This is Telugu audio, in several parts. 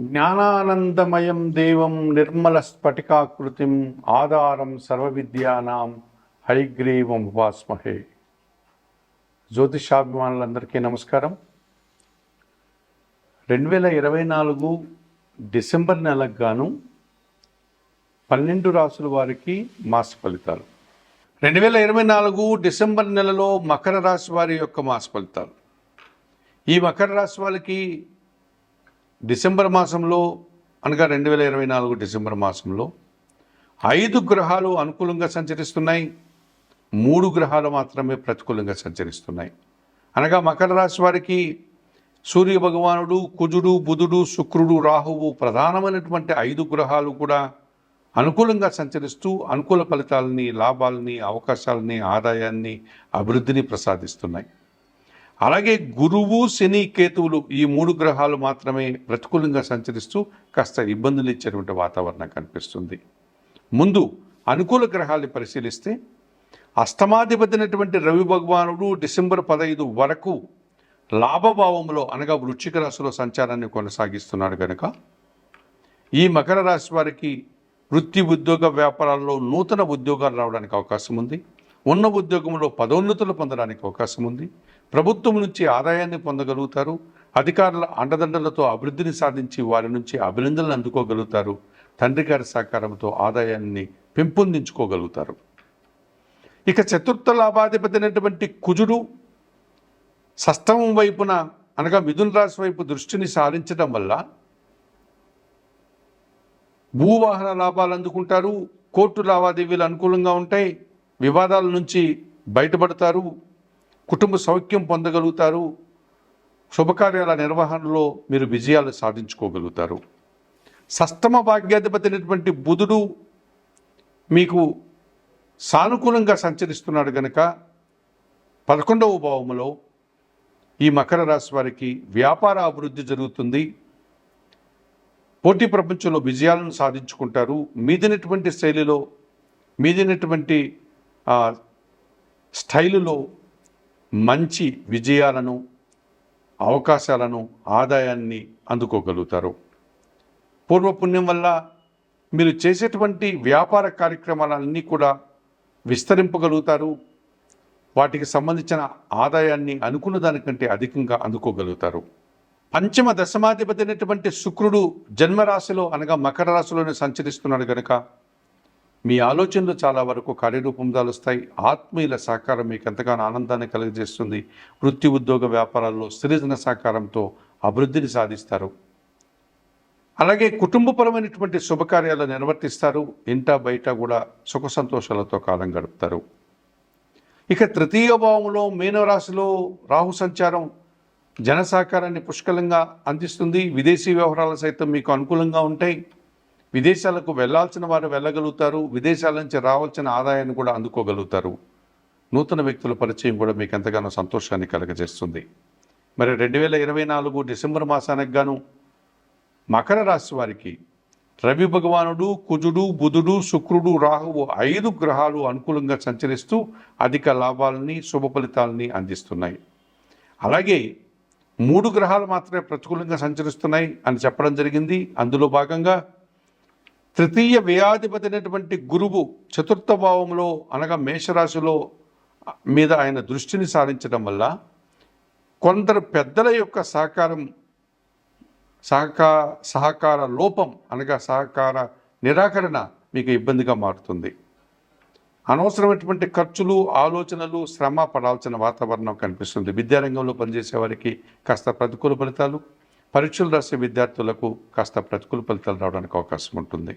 జ్ఞానానందమయం దేవం నిర్మల స్ఫటికాకృతిం ఆధారం సర్వవిద్యానాం హరిగ్రీవం ఉపాస్మహే. జ్యోతిషాభిమానులందరికీ నమస్కారం. రెండు వేల ఇరవై నాలుగు డిసెంబర్ నెలకు గాను పన్నెండు రాసుల వారికి మాస ఫలితాలు. రెండు వేల ఇరవై నాలుగు డిసెంబర్ నెలలో మకర రాశి వారి యొక్క మాస ఫలితాలు. ఈ మకర రాశి వాళ్ళకి డిసెంబర్ మాసంలో అనగా రెండు వేల ఇరవై నాలుగు డిసెంబర్ మాసంలో ఐదు గ్రహాలు అనుకూలంగా సంచరిస్తున్నాయి. మూడు గ్రహాలు మాత్రమే ప్రతికూలంగా సంచరిస్తున్నాయి. అనగా మకర రాశి వారికి సూర్య భగవానుడు కుజుడు బుధుడు శుక్రుడు రాహువు ప్రధానమైనటువంటి ఐదు గ్రహాలు కూడా అనుకూలంగా సంచరిస్తూ అనుకూల ఫలితాలని లాభాలని అవకాశాలని ఆదాయాన్ని అభివృద్ధిని ప్రసాదిస్తున్నాయి. అలాగే గురువు శని కేతువులు ఈ మూడు గ్రహాలు మాత్రమే ప్రతికూలంగా సంచరిస్తూ కాస్త ఇబ్బందులు ఇచ్చేటువంటి వాతావరణం కనిపిస్తుంది. ముందు అనుకూల గ్రహాల్ని పరిశీలిస్తే అష్టమాధిపతినటువంటి రవి భగవానుడు డిసెంబర్ పదహైదు వరకు లాభభావంలో అనగా వృశ్చిక రాశిలో సంచారాన్ని కొనసాగిస్తున్నాడు కనుక ఈ మకర రాశి వారికి వృత్తి ఉద్యోగ వ్యాపారాల్లో నూతన ఉద్యోగాలు రావడానికి అవకాశం ఉంది. ఉన్న ఉద్యోగంలో పదోన్నతులు పొందడానికి అవకాశం ఉంది. ప్రభుత్వం నుంచి ఆదాయాన్ని పొందగలుగుతారు అధికారుల అండదండలతో అభివృద్ధిని సాధించి వారి నుంచి అభినందనలు అందుకోగలుగుతారు తండ్రి గారి సహకారంతో ఆదాయాన్ని పెంపొందించుకోగలుగుతారు. ఇక చతుర్థ లాభాధిపతి కుజుడు సస్తమం వైపున అనగా మిథున రాశి వైపు దృష్టిని సారించడం వల్ల భూవాహన లాభాలు అందుకుంటారు కోర్టు లావాదేవీలు అనుకూలంగా ఉంటాయి వివాదాల నుంచి బయటపడతారు కుటుంబ సౌఖ్యం పొందగలుగుతారు. శుభకార్యాల నిర్వహణలో మీరు విజయాలు సాధించుకోగలుగుతారు. సష్టమ భాగ్యాధిపతి అయినటువంటి బుధుడు మీకు సానుకూలంగా సంచరిస్తున్నాడు గనక పదకొండవ భావములో ఈ మకర రాశి వారికి వ్యాపార అభివృద్ధి జరుగుతుంది. పోటీ ప్రపంచంలో విజయాలను సాధించుకుంటారు. మీదినటువంటి శైలిలో మీదినటువంటి ఆ, స్టైలులో మంచి విజయాలను అవకాశాలను ఆదాయాన్ని అందుకోగలుగుతారు. పూర్వపుణ్యం వల్ల మీరు చేసేటువంటి వ్యాపార కార్యక్రమాలన్నీ కూడా విస్తరింపగలుగుతారు. వాటికి సంబంధించిన ఆదాయాన్ని అనుకున్న దానికంటే అధికంగా అందుకోగలుగుతారు. పంచమ దశమాధిపతి అయినటువంటి శుక్రుడు జన్మరాశిలో అనగా మకర రాశిలోనే సంచరిస్తున్నాడు కనుక మీ ఆలోచనలు చాలా వరకు కార్యరూపం దాలుస్తాయి ఆత్మీయుల సహకారం మీకు ఎంతగానో ఆనందాన్ని కలుగజేస్తుంది. వృత్తి ఉద్యోగ వ్యాపారాల్లో సృజన సహకారంతో అభివృద్ధిని సాధిస్తారు. అలాగే కుటుంబపరమైనటువంటి శుభకార్యాలు నిర్వర్తిస్తారు. ఇంట బయట కూడా సుఖ సంతోషాలతో కాలం గడుపుతారు. ఇక తృతీయ భావంలో మీనరాశిలో రాహు సంచారం జన సహకారాన్ని పుష్కలంగా అందిస్తుంది. విదేశీ వ్యవహారాలు సైతం మీకు అనుకూలంగా ఉంటాయి. విదేశాలకు వెళ్ళాల్సిన వారు వెళ్ళగలుగుతారు విదేశాల నుంచి రావాల్సిన ఆదాయాన్ని కూడా అందుకోగలుగుతారు. నూతన వ్యక్తుల పరిచయం కూడా మీకు ఎంతగానో సంతోషాన్ని కలగజేస్తుంది. మరి రెండు వేల ఇరవై నాలుగు డిసెంబర్ మాసానికి గాను మకర రాశి వారికి రవి భగవానుడు కుజుడు బుధుడు శుక్రుడు రాహువు ఐదు గ్రహాలు అనుకూలంగా సంచరిస్తూ అధిక లాభాలని శుభ ఫలితాలని అందిస్తున్నాయి. అలాగే మూడు గ్రహాలు మాత్రమే ప్రతికూలంగా సంచరిస్తున్నాయి అని చెప్పడం జరిగింది. అందులో భాగంగా తృతీయ వ్యయాధిపతి అయినటువంటి గురువు చతుర్థ భావంలో అనగా మేషరాశిలో మీద ఆయన దృష్టిని సారించడం వల్ల కొందరు పెద్దల యొక్క సహకారం సహకా సహకార లోపం అనగా సహకార నిరాకరణ మీకు ఇబ్బందిగా మారుతుంది. అనవసరమైనటువంటి ఖర్చులు ఆలోచనలు శ్రమ పడాల్సిన వాతావరణం కనిపిస్తుంది. విద్యారంగంలో పనిచేసే వారికి కాస్త ప్రతికూల ఫలితాలు పరీక్షలు రాసే విద్యార్థులకు కాస్త ప్రతికూల ఫలితాలు రావడానికి అవకాశం ఉంటుంది.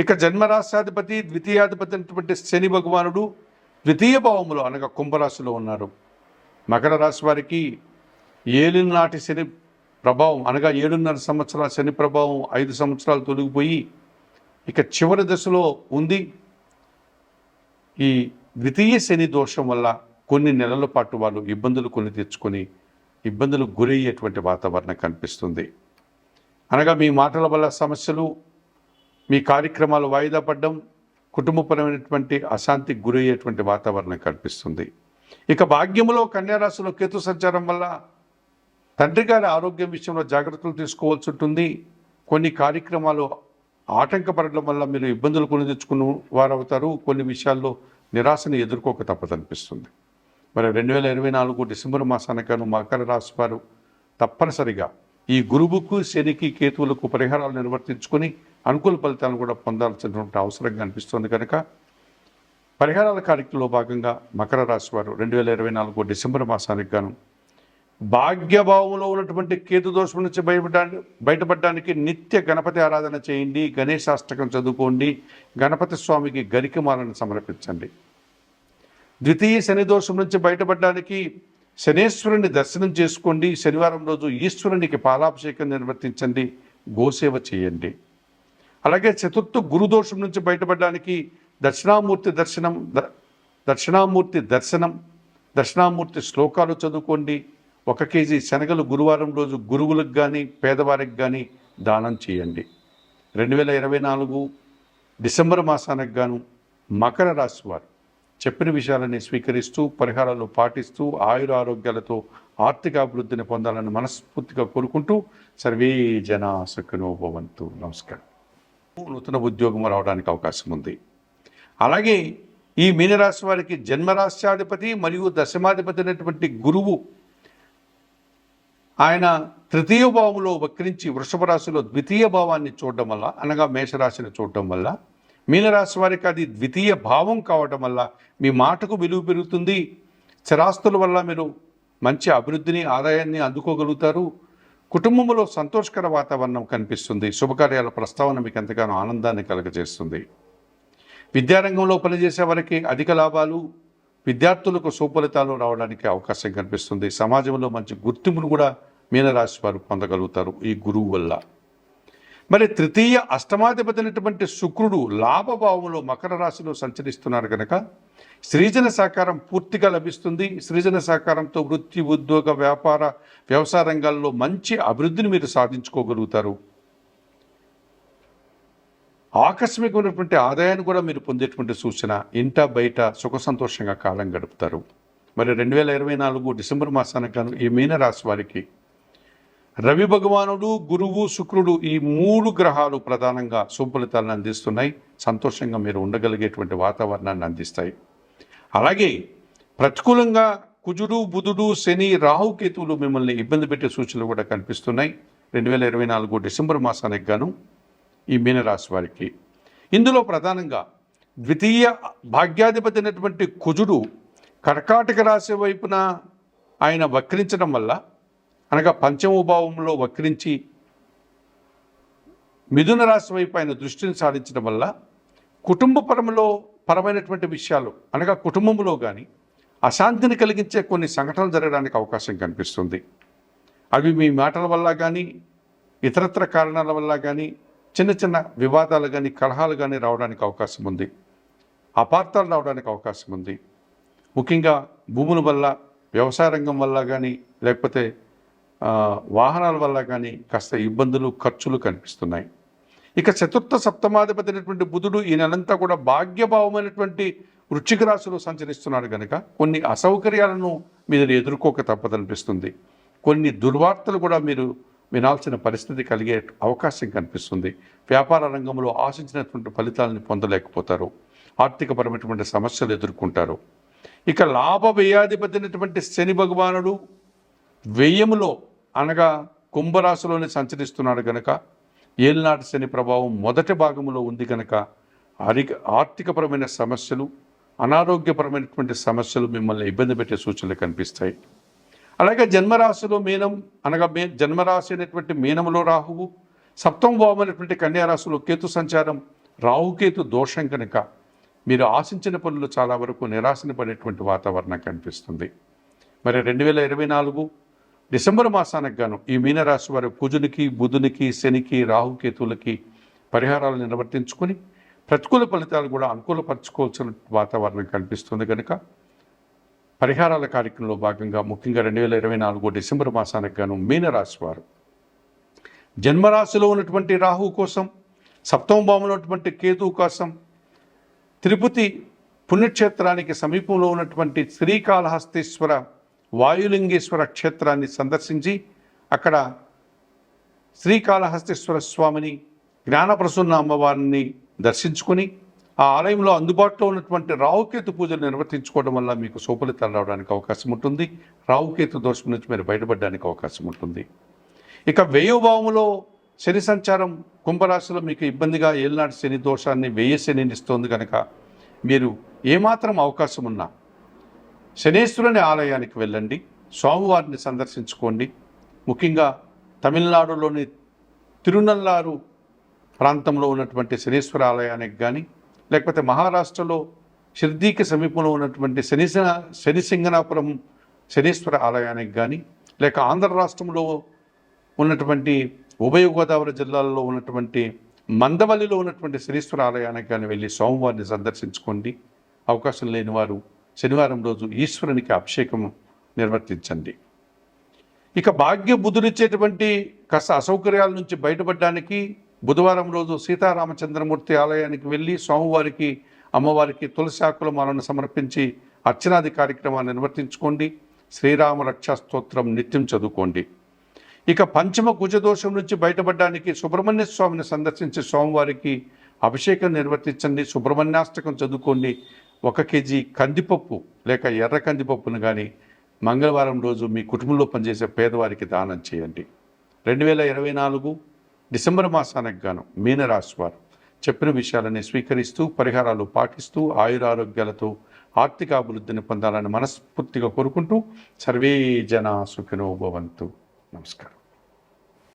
ఇక జన్మరాశాధిపతి ద్వితీయాధిపతి అయినటువంటి శని భగవానుడు ద్వితీయ భావములో అనగా కుంభరాశిలో ఉన్నారు. మకర రాశి వారికి ఏలిన నాటి శని ప్రభావం అనగా ఏడున్నర సంవత్సరాల శని ప్రభావం ఐదు సంవత్సరాలు తొలగిపోయి ఇక చివరి దశలో ఉంది. ఈ ద్వితీయ శని దోషం వల్ల కొన్ని నెలల పాటు వాళ్ళు ఇబ్బందులు కొన్ని తెచ్చుకొని ఇబ్బందులకు గురయ్యేటువంటి వాతావరణం కనిపిస్తుంది. అనగా మీ మాటల వల్ల సమస్యలు మీ కార్యక్రమాలు వాయిదా పడడం కుటుంబపరమైనటువంటి అశాంతికి గురయ్యేటువంటి వాతావరణం కనిపిస్తుంది. ఇక భాగ్యములో కన్యారాశిలో కేతు సంచారం వల్ల తండ్రి గారి ఆరోగ్యం విషయంలో జాగ్రత్తలు తీసుకోవాల్సి ఉంటుంది. కొన్ని కార్యక్రమాలు ఆటంకపడడం వల్ల మీరు ఇబ్బందులు కొని తెచ్చుకున్న వారు అవుతారు కొన్ని విషయాల్లో నిరాశను ఎదుర్కోక తప్పదనిపిస్తుంది. మరి రెండు వేల ఇరవై నాలుగు డిసెంబర్ మాసానికను మకర రాశి వారు తప్పనిసరిగా ఈ గురువుకు శనికి కేతువులకు పరిహారాలు నిర్వర్తించుకొని అనుకూల ఫలితాలను కూడా పొందాల్సినటువంటి అవసరంగా అనిపిస్తుంది కనుక పరిహారాల కార్యక్రమంలో భాగంగా మకర రాశి వారు రెండు వేల ఇరవై నాలుగు డిసెంబర్ మాసానికి గాను భాగ్యభావంలో ఉన్నటువంటి కేతు దోషం నుంచి బయటపడడానికి బయటపడడానికి నిత్య గణపతి ఆరాధన చేయండి గణేశాష్టకం చదువుకోండి గణపతి స్వామికి గరికమాలను సమర్పించండి. ద్వితీయ శని దోషం నుంచి బయటపడడానికి శనేశ్వరుని దర్శనం చేసుకోండి. శనివారం రోజు ఈశ్వరునికి పాలాభిషేకం నిర్వర్తించండి. గోసేవ చేయండి. అలాగే చతుర్థ గురుదోషం నుంచి బయటపడడానికి దక్షిణామూర్తి దర్శనం ద- దక్షిణామూర్తి దర్శనం దక్షిణామూర్తి శ్లోకాలు చదువుకోండి. ఒక కేజీ శనగలు గురువారం రోజు గురువులకు కానీ పేదవారికి కానీ దానం చేయండి. రెండు వేల ఇరవై నాలుగు డిసెంబర్ మాసానికి గాను మకర రాశి వారు. చెప్పిన విషయాలని స్వీకరిస్తూ పరిహారాలు పాటిస్తూ ఆయుర ఆరోగ్యాలతో ఆర్థిక అభివృద్ధిని పొందాలని మనస్ఫూర్తిగా కోరుకుంటూ సర్వే జన సుఖినో నమస్కారం. నూతన ఉద్యోగం రావడానికి అవకాశం ఉంది. అలాగే ఈ మీనరాశి వారికి జన్మరాశ్యాధిపతి మరియు దశమాధిపతి అయినటువంటి గురువు ఆయన తృతీయ భావంలో వక్రించి వృషభ రాశిలో ద్వితీయ భావాన్ని చూడడం వల్ల అనగా మేషరాశిని చూడడం వల్ల మీనరాశి వారికి అది ద్వితీయ భావం కావడం వల్ల మీ మాటకు విలువ పెరుగుతుంది. స్థిరాస్తుల వల్ల మీరు మంచి అభివృద్ధిని ఆదాయాన్ని అందుకోగలుగుతారు. కుటుంబంలో సంతోషకర వాతావరణం కనిపిస్తుంది. శుభకార్యాల ప్రస్తావన మీకు ఎంతగానో ఆనందాన్ని కలుగజేస్తుంది. విద్యారంగంలో పనిచేసే వారికి అధిక లాభాలు విద్యార్థులకు సుఫలితాలు రావడానికి అవకాశం కనిపిస్తుంది. సమాజంలో మంచి గుర్తింపును కూడా మీనరాశి వారు పొందగలుగుతారు ఈ గురువు వల్ల. మరి తృతీయ అష్టమాధిపతినటువంటి శుక్రుడు లాభభావంలో మకర రాశిలో సంచరిస్తున్నారు కనుక సృజన సహకారం పూర్తిగా లభిస్తుంది. సృజన సహకారంతో వృత్తి ఉద్యోగ వ్యాపార వ్యవసాయ రంగాల్లో మంచి అభివృద్ధిని మీరు సాధించుకోగలుగుతారు. ఆకస్మికమైనటువంటి ఆదాయాన్ని కూడా మీరు పొందేటువంటి సూచన ఇంట బయట సుఖ సంతోషంగా కాలం గడుపుతారు. మరి రెండు వేల ఇరవై నాలుగు డిసెంబర్ మాసానికి గాను ఈ మీనరాశి వారికి రవి భగవానుడు గురువు శుక్రుడు ఈ మూడు గ్రహాలు ప్రధానంగా సుఫలితాలను అందిస్తున్నాయి. సంతోషంగా మీరు ఉండగలిగేటువంటి వాతావరణాన్ని అందిస్తాయి. అలాగే ప్రతికూలంగా కుజుడు బుధుడు శని రాహుకేతువులు మిమ్మల్ని ఇబ్బంది పెట్టే సూచనలు కూడా కనిపిస్తున్నాయి. రెండు వేల ఇరవై నాలుగు డిసెంబర్ మాసానికి గాను ఈ మీనరాశి వారికి. ఇందులో ప్రధానంగా ద్వితీయ భాగ్యాధిపతి అయినటువంటి కుజుడు కర్కాటక రాశి వైపున ఆయన వక్రించడం వల్ల అనగా పంచమభావంలో వక్రించి మిథున రాశి వైపు ఆయన దృష్టిని సాధించడం వల్ల కుటుంబ పరములో పరమైనటువంటి విషయాలు అనగా కుటుంబంలో కానీ అశాంతిని కలిగించే కొన్ని సంఘటనలు జరగడానికి అవకాశం కనిపిస్తుంది. అవి మీ మాటల వల్ల కానీ ఇతరత్ర కారణాల వల్ల కానీ చిన్న చిన్న వివాదాలు కానీ కలహాలు కానీ రావడానికి అవకాశం ఉంది. అపార్థాలు రావడానికి అవకాశం ఉంది. ముఖ్యంగా భూముల వల్ల వ్యవసాయ రంగం వల్ల కానీ లేకపోతే వాహనాల వల్ల కానీ కాస్త ఇబ్బందులు ఖర్చులు కనిపిస్తున్నాయి. ఇక చతుర్థ సప్తమాధిపతి అయినటువంటి బుధుడు ఈ నెలంతా కూడా భాగ్యభావమైనటువంటి వృశ్చిక రాశిలో సంచరిస్తున్నాడు కనుక కొన్ని అసౌకర్యాలను మీరు ఎదుర్కోక తప్పదనిపిస్తుంది. కొన్ని దుర్వార్తలు కూడా మీరు వినాల్సిన పరిస్థితి కలిగే అవకాశం కనిపిస్తుంది. వ్యాపార రంగంలో ఆశించినటువంటి ఫలితాలను పొందలేకపోతారు. ఆర్థికపరమైనటువంటి సమస్యలు ఎదుర్కొంటారు. ఇక లాభ వ్యయాధిపతి అయినటువంటి శని భగవానుడు వ్యయములో అనగా కుంభరాశిలోనే సంచరిస్తున్నాడు గనక ఏలినాటి శని ప్రభావం మొదటి భాగంలో ఉంది కనుక ఆర్థిక ఆర్థికపరమైన సమస్యలు అనారోగ్యపరమైనటువంటి సమస్యలు మిమ్మల్ని ఇబ్బంది పెట్టే సూచనలు కనిపిస్తాయి. అలాగే జన్మరాశిలో మీనం అనగా మే జన్మరాశి అనేటువంటి మీనములో రాహువు సప్తమ అనేటువంటి కన్యారాశిలో కేతు సంచారం రాహుకేతు దోషం కనుక మీరు ఆశించిన పనులు చాలా వరకు నిరాశన పడేటువంటి వాతావరణం కనిపిస్తుంది. మరి రెండు వేల ఇరవై నాలుగు డిసెంబర్ మాసానికి గాను ఈ మీనరాశి వారి కుజునికి బుధునికి శనికి రాహుకేతువులకి పరిహారాలు నిర్వర్తించుకొని ప్రతికూల ఫలితాలు కూడా అనుకూలపరచుకోవాల్సిన వాతావరణం కనిపిస్తుంది కనుక పరిహారాల కార్యక్రమంలో భాగంగా ముఖ్యంగా రెండు వేల ఇరవై నాలుగు డిసెంబర్ మాసానికి గాను మీనరాశి వారు. జన్మరాశిలో ఉన్నటువంటి రాహు కోసం సప్తమ భావంలో ఉన్నటువంటి కేతువు కోసం తిరుపతి పుణ్యక్షేత్రానికి సమీపంలో ఉన్నటువంటి శ్రీకాళహస్తీశ్వర వాయులింగేశ్వర క్షేత్రాన్ని సందర్శించి అక్కడ శ్రీకాళహస్తీశ్వర స్వామిని జ్ఞానప్రసన్న అమ్మవారిని దర్శించుకొని ఆ ఆలయంలో అందుబాటులో ఉన్నటువంటి రావుకేతు పూజలు నిర్వర్తించుకోవడం వల్ల మీకు సోపలితాలు రావడానికి అవకాశం ఉంటుంది. రావుకేతు దోషం నుంచి మీరు బయటపడడానికి అవకాశం ఉంటుంది. ఇక వ్యయభావములో శని సంచారం కుంభరాశిలో మీకు ఇబ్బందిగా ఏలినాటి శని దోషాన్ని వేయ శనిని ఇస్తోంది కనుక మీరు ఏమాత్రం అవకాశం ఉన్నా శనేశ్వరుని ఆలయానికి వెళ్ళండి స్వామివారిని సందర్శించుకోండి. ముఖ్యంగా తమిళనాడులోని తిరునల్లారు ప్రాంతంలో ఉన్నటువంటి శనీశ్వర ఆలయానికి కానీ లేకపోతే మహారాష్ట్రలో షిర్దీకి సమీపంలో ఉన్నటువంటి శని శనిసింగనాపురం శనీశ్వర ఆలయానికి కానీ లేక ఆంధ్ర రాష్ట్రంలో ఉన్నటువంటి ఉభయ గోదావరి జిల్లాల్లో ఉన్నటువంటి మందవల్లిలో ఉన్నటువంటి శనీశ్వర ఆలయానికి కానీ వెళ్ళి సోమవారిని సందర్శించుకోండి. అవకాశం లేని వారు శనివారం రోజు ఈశ్వరునికి అభిషేకం నిర్వర్తించండి. ఇక భాగ్య బుధుడిచ్చేటువంటి కాస్త అసౌకర్యాల నుంచి బయటపడడానికి బుధవారం రోజు సీతారామచంద్రమూర్తి ఆలయానికి వెళ్ళి స్వామివారికి అమ్మవారికి తులసి ఆకుల మాలను సమర్పించి అర్చనాది కార్యక్రమాన్ని నిర్వర్తించుకోండి. శ్రీరామ రక్షా స్తోత్రం నిత్యం చదువుకోండి. ఇక పంచమ కుజదోషం నుంచి బయటపడడానికి సుబ్రహ్మణ్య స్వామిని సందర్శించి స్వామివారికి అభిషేకం నిర్వర్తించండి. సుబ్రహ్మణ్యాష్టకం చదువుకోండి. ఒక కేజీ కందిపప్పు లేక ఎర్ర కందిపప్పును కానీ మంగళవారం రోజు మీ కుటుంబంలో పనిచేసే పేదవారికి దానం చేయండి. రెండు వేల ఇరవై నాలుగు డిసెంబర్ మాసానికి గాను మీనరాశి వారు చెప్పిన విషయాలని స్వీకరిస్తూ పరిహారాలు పాటిస్తూ ఆయురారోగ్యాలతో ఆర్థిక అభివృద్ధిని పొందాలని మనస్ఫూర్తిగా కోరుకుంటూ సర్వే జన సుఖినో భవంతు. నమస్కారం.